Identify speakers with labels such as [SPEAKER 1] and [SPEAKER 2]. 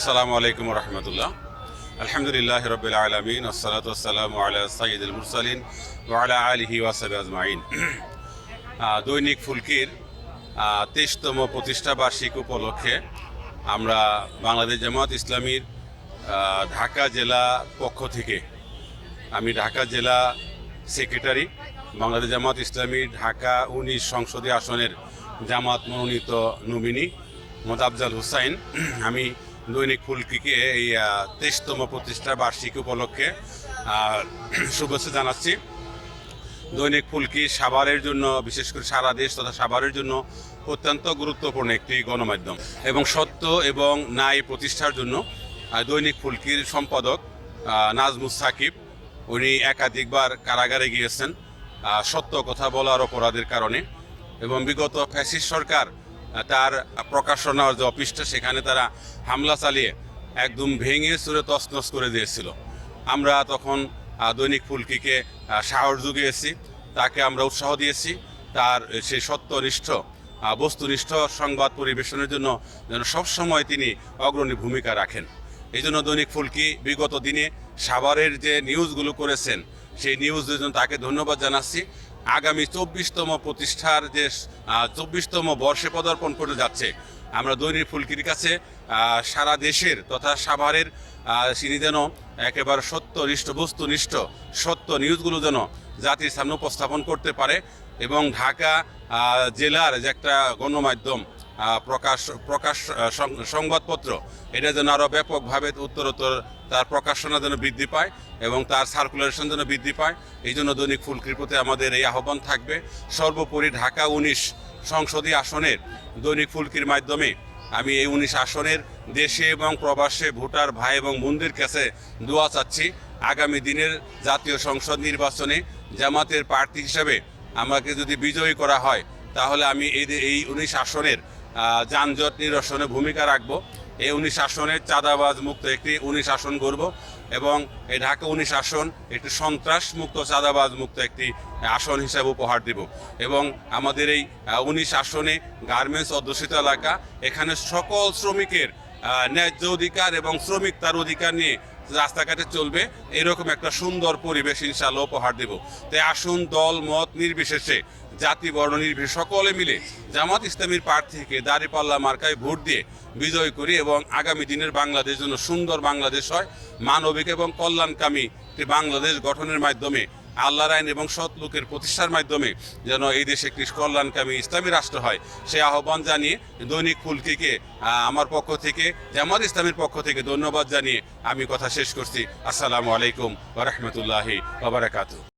[SPEAKER 1] আসসালামু আলাইকুম রহমতুল্লাহ। আলহামদুলিল্লাহ রবিল আলমিন, আসসালাতু আসসালামু আলা সাইদুল মুরসালিন ওয়ালা আলিহি ওয়াসাবি আজমাইন। দৈনিক ফুলকির তেইশতম প্রতিষ্ঠা বার্ষিক উপলক্ষে আমরা বাংলাদেশ জামাত ইসলামীর ঢাকা জেলা পক্ষ থেকে আমি ঢাকা জেলা সেক্রেটারি, বাংলাদেশ জামাত ইসলামী ঢাকা উনিশ সংসদীয় আসনের জামাত মনোনীত নমিনী আফজাল হুসাইন। আমি দৈনিক ফুলকিকে এই তেইশতম প্রতিষ্ঠা বার্ষিকী উপলক্ষে শুভেচ্ছা জানাচ্ছি। দৈনিক ফুলকি সাভারের জন্য, বিশেষ করে সারা দেশ তথা সাভারের জন্য অত্যন্ত গুরুত্বপূর্ণ একটি গণমাধ্যম এবং সত্য এবং ন্যায় প্রতিষ্ঠার জন্য দৈনিক ফুলকির সম্পাদক নাজমুস সাকিব, উনি একাধিকবার কারাগারে গিয়েছেন সত্য কথা বলার অপরাধের কারণে এবং বিগত ফ্যাসিস্ট সরকার তার প্রকাশনার যে অফিসটা, সেখানে তারা হামলা চালিয়ে একদম ভেঙে চুরে তছনছ করে দিয়েছিল। আমরা তখন দৈনিক ফুলকিকে সাহস জুগিয়েছি, তাকে আমরা উৎসাহ দিয়েছি, তার সেই সত্যনিষ্ঠ বস্তুনিষ্ঠ সংবাদ পরিবেশনের জন্য যেন সবসময় তিনি অগ্রণী ভূমিকা রাখেন। এই জন্য দৈনিক ফুলকি বিগত দিনে সাভারের যে নিউজগুলো করেছেন সেই নিউজের জন্য তাকে ধন্যবাদ জানাচ্ছি। আগামী চব্বিশতম প্রতিষ্ঠার যে চব্বিশতম বর্ষে পদার্পণ করে যাচ্ছে, আমরা দৈনিক ফুলকির কাছে সারা দেশের তথা সাভারের তিনি যেন একেবারে সত্য সত্যনিষ্ঠ, বস্তুনিষ্ঠ, সত্য নিউজগুলো যেন জাতির সামনে উপস্থাপন করতে পারে এবং ঢাকা জেলার যে একটা গণমাধ্যম প্রকাশ প্রকাশ সংবাদপত্র, এটা যেন আরও ব্যাপকভাবে উত্তরোত্তর, তার প্রকাশনা যেন বৃদ্ধি পায় এবং তার সার্কুলেশন যেন বৃদ্ধি পায়, এই জন্য দৈনিক ফুলকির প্রতি আমাদের এই আহ্বান থাকবে। সর্বোপরি ঢাকা উনিশ সংসদীয় আসনের দৈনিক ফুলকির মাধ্যমে আমি এই উনিশ আসনের দেশে এবং প্রবাসে ভোটার ভাই এবং বোনদের কাছে দোয়া চাচ্ছি। আগামী দিনের জাতীয় সংসদ নির্বাচনে জামাতের প্রার্থী হিসেবে আমাকে যদি বিজয়ী করা হয়, তাহলে আমি এই এই উনিশ আসনের যানজট নিরসনে ভূমিকা রাখব। এই উনিশ আসনের চাঁদাবাজ মুক্ত একটি উনিশ আসন গড়ব। এবং এই ঢাকা উনিশ আসন একটি সন্ত্রাস মুক্ত চাঁদাবাজ মুক্ত একটি আসন হিসাবে উপহার দিব। এবং আমাদের এই উনিশ আসনে গার্মেন্টস অধ্যুষিত এলাকা, এখানে সকল শ্রমিকের ন্যায্য অধিকার এবং শ্রমিক তার অধিকার নিয়ে রাস্তাঘাটে চলবে। এরকম একটা সুন্দর পরিবেশ ইনশাল্লাহ উপহার দেব। তাই আসুন, দল, মত নির্বিশেষে, জাতি, বর্ণ নির্বিশেষে সকলে মিলে জামাত ইসলামীর প্রার্থীকে দাঁড়িপাল্লা মার্কায় ভোট দিয়ে বিজয় করি এবং আগামী দিনের বাংলাদেশ যেন সুন্দর বাংলাদেশ হয়, মানবিক এবং কল্যাণকামী একটি বাংলাদেশ গঠনের মাধ্যমে আল্লাহর আইন এবং সৎ লোকের প্রতিষ্ঠার মাধ্যমে যেন এই দেশে একটি কল্যাণকামী ইসলামী রাষ্ট্র হয়। সে আহ্বান জানিয়ে দৈনিক ফুলকিকে আমার পক্ষ থেকে, জামাত ইসলামের পক্ষ থেকে ধন্যবাদ জানিয়ে আমি কথা শেষ করছি। আসসালামু আলাইকুম ওরহমতুল্লাহি ওবরাকাতু